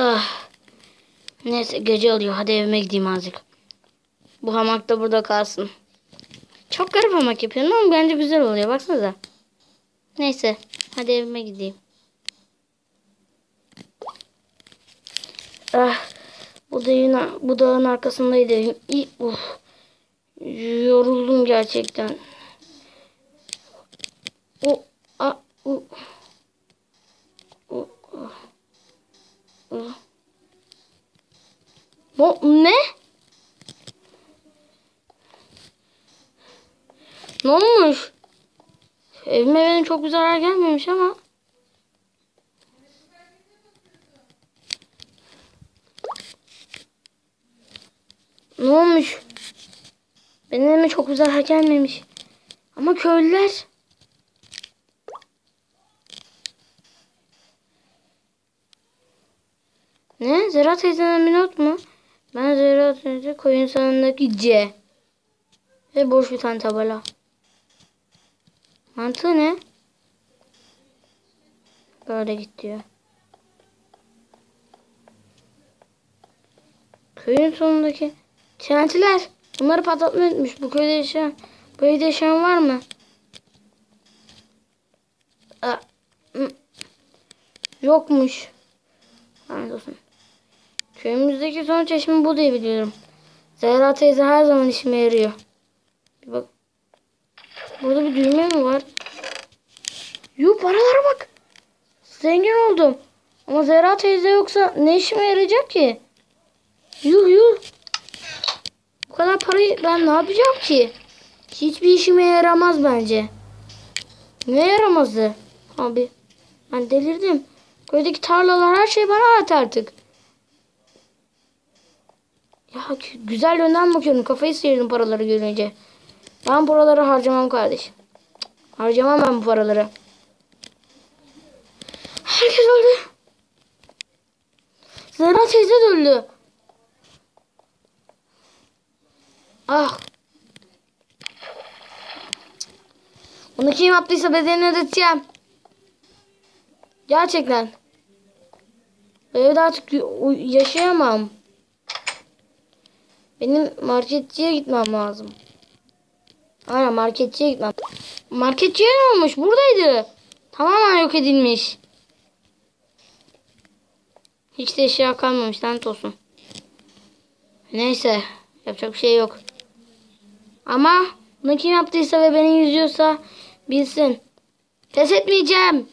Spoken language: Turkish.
Ah. Neyse gece oluyor. Hadi evime gideyim azıcık. Bu hamak da burada kalsın. Çok garip hamak yapıyorum ama bence güzel oluyor. Baksanıza. Neyse. Hadi evime gideyim. Ah. Bu dağın, bu dağın arkasındaydı. İyi. Uf. Yoruldum gerçekten. O, a, u. O, o. O. Bu ne? Ne olmuş? Evime benim çok bir zarar gelmemiş ama. Ne olmuş? Benim evime çok bir zarar gelmemiş. Ama köylüler. Ne? Zera teyzenin bir not mu? Ben Zera teyze koyun sanındaki C. Ve boş bir tane tabela. Mantığı ne? Böyle git diyor. Köyün sonundaki TNT'ler. Bunları patlatmayı unutmuş. Bu köyde yaşayan, bu evde yaşayan var mı? Aa. Yokmuş. Lanet olsun. Köyümüzdeki son çeşme bu diye biliyorum. Zehra teyze her zaman işime yarıyor. Bir bak. Burada bir düğme mi var? Yuh paralara bak. Zengin oldum. Ama Zehra teyze yoksa ne işime yarayacak ki? Yuh yuh. Bu kadar parayı ben ne yapacağım ki? Hiçbir işime yaramaz bence. Ne yaramazdı? Abi ben delirdim. Köydeki tarlalar her şey bana ait artık. Ya güzel yönden bakıyorum. Kafayı sıyırdım paraları görünce. Ben paraları harcamam kardeşim. Harcamam ben bu paraları. Herkes öldü. Zehra teyze de öldü. Ah. Bunu kim yaptıysa bedelini ödeteceğim. Gerçekten. Evde artık yaşayamam. Benim marketçiye gitmem lazım. Aynen marketçiye gitmem. Marketçiye ne olmuş? Buradaydı. Tamamen yok edilmiş. Hiç de eşya kalmamış. Lanet olsun. Neyse. Yapacak bir şey yok. Ama bunu kim yaptıysa ve beni yüzüyorsa bilsin. Pes etmeyeceğim.